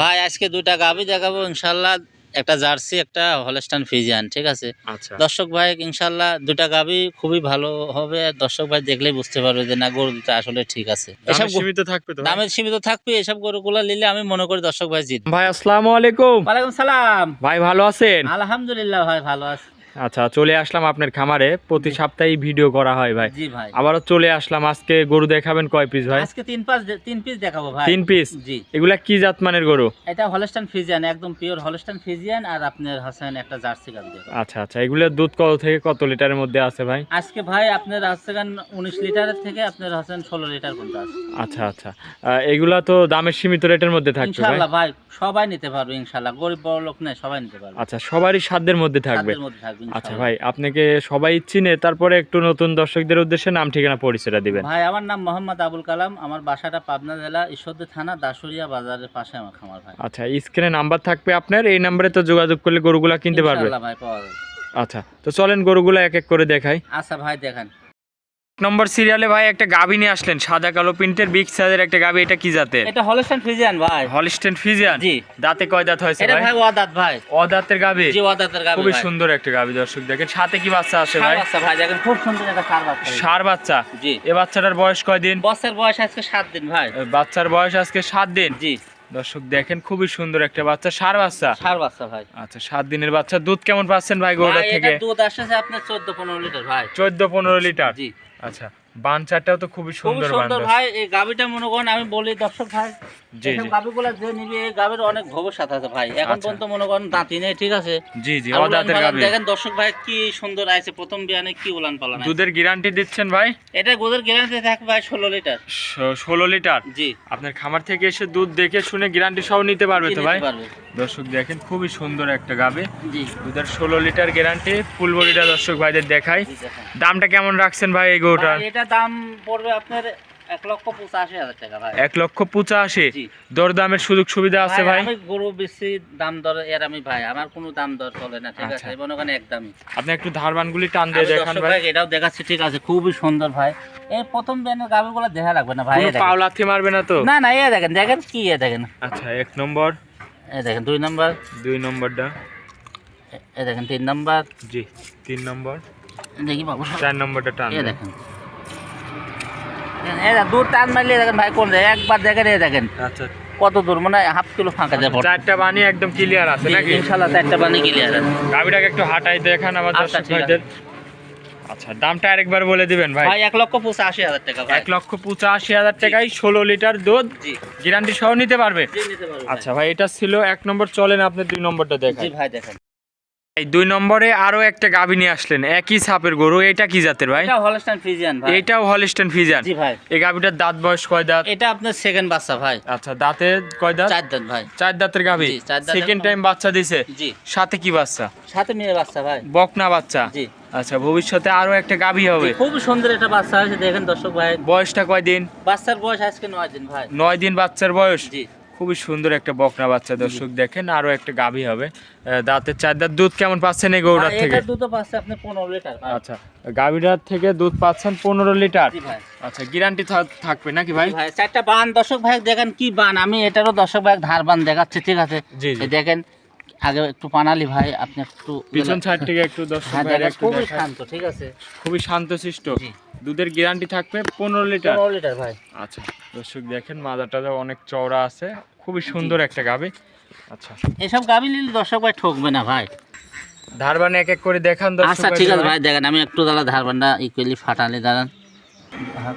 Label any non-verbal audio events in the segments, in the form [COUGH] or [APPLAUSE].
ভাই আজকে দুটা গাভি দেখাবো ইনশাল্লাহ। একটা জার্সি একটা হলস্টান ফিজিয়ান ঠিক আছে? আচ্ছা। দর্শক ভাই ইনশাল্লাহ দুটা গাভি খুবই ভালো হবে। দর্শক ভাই দেখলেই বুঝতে পারবে যে না গরু দুটা আসলে ঠিক আছে। এসব সীমিত থাকবে তো ভাই? দামের সীমিত থাকবে এসব গরুগুলো নিলে আমি মনে করি দর্শক ভাই জিত ভাই আসসালামু আলাইকুম। ওয়ালাইকুম সালাম। ভাই ভালো আছেন? আলহামদুলিল্লাহ ভাই ভালো আছে। আচ্ছা চলে আসলাম আপনার খামারে। প্রতি সপ্তাহে ভিডিও করা হয় ভাই। জি ভাই। আবারও চলে আসলাম আজকে গরু দেখাবেন কয় পিস ভাই? আজকে তিন পাঁচ তিন পিস দেখাবো ভাই। তিন পিস জি। এগুলা কি জাত মানের গরু? এটা হলস্টান ফিজিয়ান একদম পিওর হলস্টান ফিজিয়ান আর আপনার হাসান একটা জার্সি গাভি আচ্ছা আচ্ছা এগুলোর দুধ কত থেকে কত লিটারের মধ্যে আছে ভাই? আজকে ভাই আপনার হাসান উনিশ লিটারের থেকে আপনার হাসান ষোলো লিটার পর্যন্ত আছে। আচ্ছা আচ্ছা এগুলা তো দামের সীমিত রেটের মধ্যে থাকবে ভাই? ইনশাল্লাহ ভাই সবাই নিতে পারবে ইনশাল্লাহ গরিব বড় লোক নেই সবাই নিতে পারবে। আচ্ছা সবারই সাধ্যের মধ্যে থাকবে। তাদের মধ্যে থাকবে। আচ্ছা ভাই আপনাকে সবাই চিনে তারপরে একটু নতুন দর্শকদের উদ্দেশ্যে নাম ঠিকানা পরিচয়টা দিবেন। ভাই আমার নাম মোহাম্মদ আবুল কালাম আমার বাসাটা পাবনা জেলা ঈশ্বরদী থানা দাসুরিয়া বাজারের পাশে আমার খামার ভাই। আচ্ছা স্ক্রিনে নাম্বার থাকবে আপনার এই নাম্বারে তো যোগাযোগ করলে গরুগুলা কিনতে পারবে। ভাই পাওয়া যাবে। আচ্ছা তো চলেন গরুগুলা এক এক করে দেখাই। আচ্ছা ভাই দেখেন। নম্বর সিরিয়ালে ভাই একটা গাভী নিয়ে আসলেন সাদা কালো প্রিন্টের বিগ সাইজের একটা গাভী এটা কি জাতে এটা হলস্টান ফিজিয়ান ভাই। হলিস্টেন ফিজিয়ান জি। দাঁতে কয় দাঁত হয়েছে এটা ভাই? ওয়াদাত ভাই। অদাঁতের গাভী? জি ওয়াদাতের গাবি খুবই ভাই। সুন্দর একটা গাভী দর্শক দেখেন। সাথে কি বাচ্চা আছে ভাই? বাচ্চা ভাই দেখেন খুব সুন্দর একটা সার বাচ্চা। সার বাচ্চা? জি। এ বাচ্চাটার বয়স কয় দিন বছর বয়স আজকে সাত দিন ভাই। বাচ্চার বয়স আজকে সাত দিন? জি। দর্শক দেখেন খুবই সুন্দর একটা বাচ্চা সার বাচ্চা। সার বাচ্চা ভাই। আচ্ছা সাত দিনের বাচ্চা দুধ কেমন পাচ্ছেন ভাই গরু থেকে? দুধ আসছে আপনার চোদ্দ পনেরো লিটার ভাই। চোদ্দ পনেরো লিটার? জি। আচ্ছা বানচারটাও তো খুবই সুন্দর সুন্দর বান ভাই এই গাবিটা মনে করেন আমি বলি দর্শক ভাই জি, জি। গাবিগুলো যে নিবে এই গাবির অনেক ভবিষ্যৎ আছে ভাই। এখন। পর্যন্ত মনে করেন দাঁতি নেই ঠিক আছে? জি জি আর উলান অদাঁতের দেখেন দর্শক ভাই কি সুন্দর আছে প্রথম বিয়ানে কি উলান পালান দুধের গ্যারান্টি দিচ্ছেন ভাই? এটা গোদের গ্যারান্টি থাকবে ভাই ষোলো লিটার। ষোলো লিটার? জি। আপনার খামার থেকে এসে দুধ দেখে শুনে গ্যারান্টি সহ নিতে পারবে তো ভাই? দর্শক দেখেন খুবই সুন্দর একটা গাবে। দুধের ষোলো লিটার গ্যারান্টি ফুল বডিটা দর্শক ভাইদের দেখাই। দামটা কেমন রাখছেন ভাই এই গরুটার? এটা দাম পড়বে আপনার এক লক্ষ পঁচাশি হাজার টাকা ভাই। এক লক্ষ পঁচাশি। দরদামের সুযোগ সুবিধা আছে ভাই আমি গরু বেশি দাম দর এর আমি ভাই আমার কোনো দাম দর চলে না ঠিক আছে? আচ্ছা। মনে করেন একদমই। আপনি একটু ধারবানগুলি টান দিয়ে দেখান ভাই। এটাও দেখাচ্ছি ঠিক আছে? খুবই সুন্দর ভাই। এই প্রথম ব্যানের গাবিগুলো দেখা লাগবে না ভাই পাও লাথি মারবে না তো? না না এ দেখেন দেখেন কি এ দেখেন। আচ্ছা এক নম্বর। এ দেখেন দুই নম্বর। দুই নম্বরটা। এ দেখেন তিন নম্বর। জি তিন নম্বর। দেখি বাবু। চার নম্বরটা টান এ দেখেন। এ দেখেন, দূর টান মারলে দেখেন ভাই কোন জায়গায়? একবার দেখেন এ দেখেন। আচ্ছা। কত দূর মানে হাফ কিলো ফাঁকা যাবে চারটা বানি একদম ক্লিয়ার আছে নাকি? ইনশাল্লাহ চারটা পানি ক্লিয়ার আছে। গাবিটাকে একটু হাঁটাই দেখান আমার আচ্ছা, দর্শক ভাইদের আচ্ছা দামটা আরেকবার বলে দিবেন ভাই। ভাই এক লক্ষ পঁচাশি হাজার টাকা ভাই। এক লক্ষ পঁচাশি হাজার টাকায় ষোলো লিটার দুধ। গ্যারান্টি সহ নিতে পারবে? আচ্ছা ভাই এটা ছিল এক নম্বর চলেন আপনি দুই নম্বরটা। দেখান ভাই দেখেন এই দুই নম্বরে আরও একটা গাভী নিয়ে আসলেন একই ছাপের গরু এটা কি জাতের ভাই? এটা হলস্টাইন ফ্রিজিয়ান ভাই। এটাও হলিস্টেন ফিজান জি ভাই। এই গাভীটার দাঁত বয়স কয় দাঁত? এটা আপনার সেকেন্ড বাচ্চা ভাই। আচ্ছা দাঁতে কয় দাঁত? চার দাঁত ভাই। চার দাঁতের গাভী? সেকেন্ড টাইম বাচ্চা দিছে। জি। সাথে কি বাচ্চা? সাথে মেয়ে বাচ্চা ভাই। বকনা বাচ্চা। জি। আচ্ছা ভবিষ্যতে আরও একটা গাভী হবে। খুব সুন্দর একটা বাচ্চা হয়েছে দেখেন দর্শক ভাই। বয়সটা কয় দিন? বাচ্চার বয়স আজকে নয় দিন ভাই। নয় দিন বাচ্চার বয়স? জি। খুবই সুন্দর একটা বকনা বাচ্চা দর্শক দেখেন আরও একটা গাভী হবে। দাঁতের চার দাঁত দুধ কেমন পাচ্ছেন এই গৌড়ার থেকে? পাচ্ছে আপনি পনেরো লিটার আচ্ছা গাভীটার থেকে দুধ পাচ্ছেন পনেরো লিটার? আচ্ছা গ্যারান্টি থাকবে নাকি ভাই? ভাই চারটা বান। দর্শক ভাই দেখেন কি বান? আমি এটারও দর্শক ভাই ধার বান দেখাচ্ছি ঠিক আছে? জি জি। এই দেখেন আগে একটু পানালি ভাই আপনি একটু পিছন সাইড থেকে একটু দর্শক হ্যাঁ খুবই শান্ত ঠিক আছে? খুবই শান্তশিষ্ট। দুধের গ্যারান্টি থাকবে পনেরো লিটার। পনেরো লিটার ভাই। আচ্ছা দর্শক দেখেন মাজাটা অনেক চওড়া আছে। খুবই সুন্দর একটা গাভী আচ্ছা। এসব গাবি নিলে দর্শক ভাই ঠকবে না ভাই। ধারবান এক এক করে দেখান দর্শক আচ্ছা ঠিক আছে ভাই দেখেন আমি একটু দাঁড়া ধার বান্ডা ইকুয়ালি ফাটালি দাঁড়ান। হ্যাঁ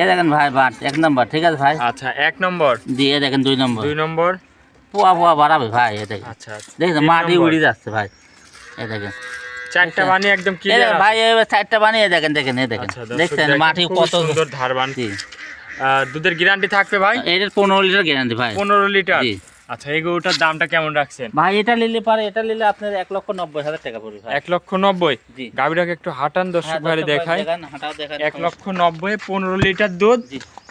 এ দেখেন ভাই বাট এক নম্বর ঠিক আছে ভাই? আচ্ছা এক নম্বর। দিয়ে দেখেন দুই নম্বর। দুই নম্বর। পোয়া পোয়া বাড়াবে ভাই এ দেখেন। আচ্ছা দেখেন মাটি উড়ি যাচ্ছে ভাই এ দেখেন। চারটা বানি একদম এ ক্লিয়ার ভাই এবার চারটা বানিয়ে দেখেন দেখেন এ দেখেন। আচ্ছা দেখছেন দেখেন, মাটি কত সুন্দর ধার বান দুধের গ্যারান্টি থাকবে ভাই? এটার পনেরো লিটার গ্যারান্টি ভাই। পনেরো লিটার। আচ্ছা এই গরুটার দামটা কেমন রাখছেন? ভাই এটা নিলে পারে এটা নিলে আপনার এক লক্ষ নব্বই হাজার টাকা পড়বে এক লক্ষ নব্বই? গাভীটাকে একটু হাঁটান দর্শক হ্যাঁ, ভাই দেখায় এক লক্ষ নব্বই পনেরো লিটার দুধ।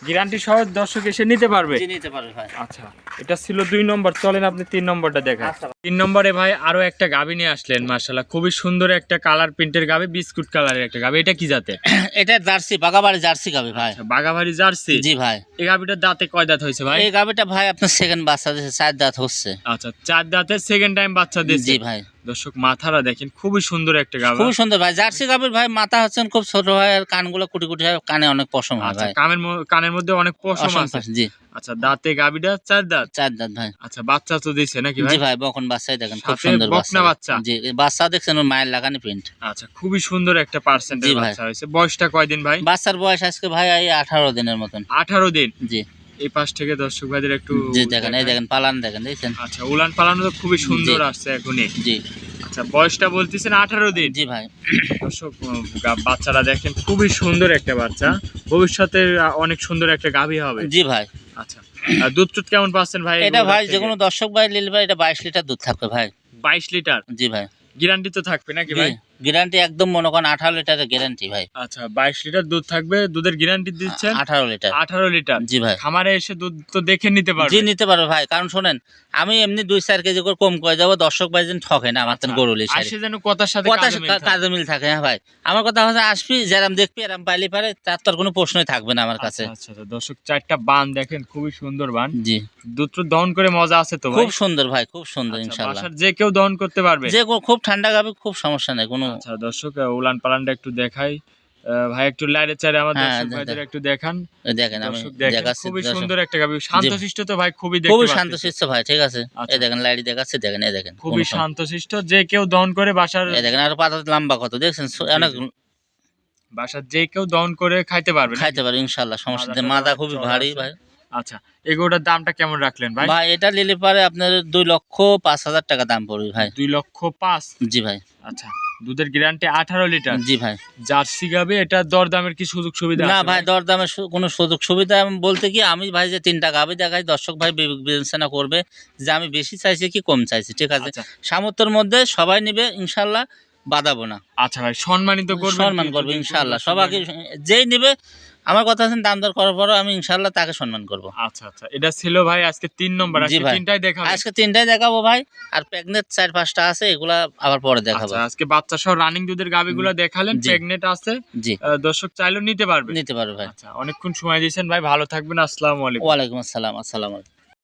গ্যারান্টি সহ দর্শক এসে নিতে পারবে? নিতে পারবে ভাই। আচ্ছা এটা ছিল দুই নম্বর চলেন আপনি তিন নম্বরটা দেখান আচ্ছা। তিন নম্বরে ভাই আরও একটা গাভী নিয়ে আসলেন মার্শাল্লাহ খুবই সুন্দর একটা কালার প্রিন্টের গাভী বিস্কুট কালারের একটা গাভী। এটা কি জাতে [CLEARS THROAT] এটা জার্সি বাগাবাড়ি জার্সি গাবে ভাই। আচ্ছা, বাগাবাড়ি জার্সি? জি ভাই। এই গাভীটার দাঁতে কয় দাঁত হয়েছে ভাই? এই গাবিটা ভাই আপনার সেকেন্ড বাচ্চা দিয়েছে চার দাঁত হচ্ছে। আচ্ছা চার দাঁতের সেকেন্ড টাইম বাচ্চা দিয়েছে। জি ভাই। দর্শক মাথারা দেখেন খুবই সুন্দর একটা গাভী। খুব সুন্দর ভাই। জার্সি গাবির ভাই মাথা হচ্ছেন খুব ছোট হয় আর কানগুলো কুটি কুটি হয় কানে অনেক পশম হয় আচ্ছা ভাই। কানের কানের মধ্যে অনেক পশম আছে। জি। আচ্ছা দাঁতে গাভীটা চার দাঁত? চার দাঁত ভাই। আচ্ছা বাচ্চা তো দিছে নাকি ভাই? জি ভাই বকন বাচ্চাই দেখেন খুব সুন্দর বকনা বাচ্চা? জি বাচ্চা দেখছেন ওর মায়ের লাগানি প্রিন্ট আচ্ছা খুবই সুন্দর একটা পার্সেন্টের জি ভাই। বাচ্চা হয়েছে। বয়সটা কয়দিন ভাই? বাচ্চার বয়স আজকে ভাই এই আঠারো দিনের মতন। আঠারো দিন? জি। এই পাশ থেকে দর্শক ভাইদের একটু জি দেখেন এই দেখেন পালান দেখেন দেখছেন আচ্ছা উলান পালানো তো খুবই সুন্দর আসছে এখনই। জি। আচ্ছা বয়সটা বলতেছেন আঠারো দিন। জি ভাই। দর্শক বাচ্চারা দেখেন খুবই সুন্দর একটা বাচ্চা। ভবিষ্যতে অনেক সুন্দর একটা গাভী হবে। জি ভাই। আচ্ছা আর দুধ টুধ কেমন পাচ্ছেন ভাই এটা ভাই যে কোনো দর্শক ভাই নিলে ভাই এটা বাইশ লিটার দুধ থাকবে ভাই। বাইশ লিটার? জি ভাই। গ্যারান্টি তো থাকবে নাকি ভাই? গ্যারান্টি একদম মনে করেন আঠারো লিটারের গ্যারান্টি ভাই। আচ্ছা বাইশ লিটার দুধ থাকবে দুধের গ্যারান্টি দিচ্ছেন? আঠারো লিটার। আঠারো লিটার। জি ভাই। খামারে এসে দুধ তো দেখে নিতে পারবে। জি নিতে পারবে ভাই। কারণ শোনেন আমি এমনি দুই চার কেজি করে কম করে দেবো দর্শক ভাই যেন ঠকে না আমার গরু লিসারি যেন কথার সাথে কথা কাজে মিল থাকে। হ্যাঁ ভাই। আমার কথা হচ্ছে আসবি যেরাম দেখবি এরাম পাইলে পারে তার তো কোনো প্রশ্নই থাকবে না আমার কাছে। আচ্ছা আচ্ছা আচ্ছা, দর্শক চারটা বান দেখেন খুবই সুন্দর বান। জি। দুধ তো দহন করে মজা আছে তো খুব সুন্দর ভাই খুব সুন্দর আচ্ছা, ইনশাল্লাহ। যে কেউ দহন করতে পারবে। যে খুব ঠান্ডা গাবে খুব সমস্যা নেই কোনো আচ্ছা দর্শক উলান পালানটা একটু দেখাই। ভাই একটু চারে আমার হ্যাঁ, দর্শক ভাইদের একটু দেখান। দেখেন আমি দেখাচ্ছি খুবই সুন্দর একটা গাবি। শান্তশিষ্ট তো ভাই খুবই দেখতে খুবই শান্তশিষ্ট ভাই ঠিক আছে। আচ্ছা। এই দেখেন লাইট দেখাচ্ছে দেখেন এই দেখেন খুবই শান্তশিষ্ট যে কেউ দহন করে বাসার এই দেখেন আর পাতা লম্বা কত দেখছেন? অনেক বাসার যে কেউ দহন করে খাইতে পারবে খাইতে পারে ইনশাল্লাহ সমস্যা নেই। মাথাটা মাথা খুবই ভারী ভাই। আচ্ছা এগুলোটার দামটা কেমন রাখলেন ভাই? ভাই এটা নিলে পারে আপনার দুই লক্ষ পাঁচ হাজার টাকা দাম পড়বে ভাই। দুই লক্ষ পাঁচ? জি ভাই। আচ্ছা। দুধের গ্যারান্টি আঠারো লিটার জি ভাই। জার্সি গাবে এটা দরদামের কি সুযোগ সুবিধা না ভাই দরদামের কোনো সুযোগ সুবিধা বলতে কি আমি ভাই যে তিনটা গাবে দেখাই দর্শক ভাই বিবেচনা করবে যে আমি বেশি চাইছি কি কম চাইছি ঠিক আছে? আচ্ছা। সামর্থ্যের মধ্যে সবাই নেবে ইনশাল্লাহ বাদাবো না। আচ্ছা ভাই সম্মানিত করবে সম্মান করবে ইনশাল্লাহ। সবাইকে যেই নিবে আমার কথা আছেন দাম দর করার পরও আমি ইনশাল্লাহ তাকে সম্মান করব। আচ্ছা আচ্ছা। এটা ছিল ভাই আজকে তিন নম্বর আজকে তিনটাই দেখাবো। আজকে তিনটাই দেখাবো ভাই আর প্রেগনেন্ট চার পাঁচটা আছে এগুলা আবার পরে দেখাবো। আচ্ছা আজকে বাচ্চা সহ রানিং দুধের গাবিগুলো দেখালেন জি। প্রেগনেন্ট আছে জি। দর্শক চাইলেও নিতে পারবে। নিতে পারবে ভাই। আচ্ছা অনেকক্ষণ সময় দিয়েছেন ভাই ভালো থাকবেন আসসালামু আলাইকুম। ওয়ালাইকুম আসসালাম আসসালামু আলাইকুম।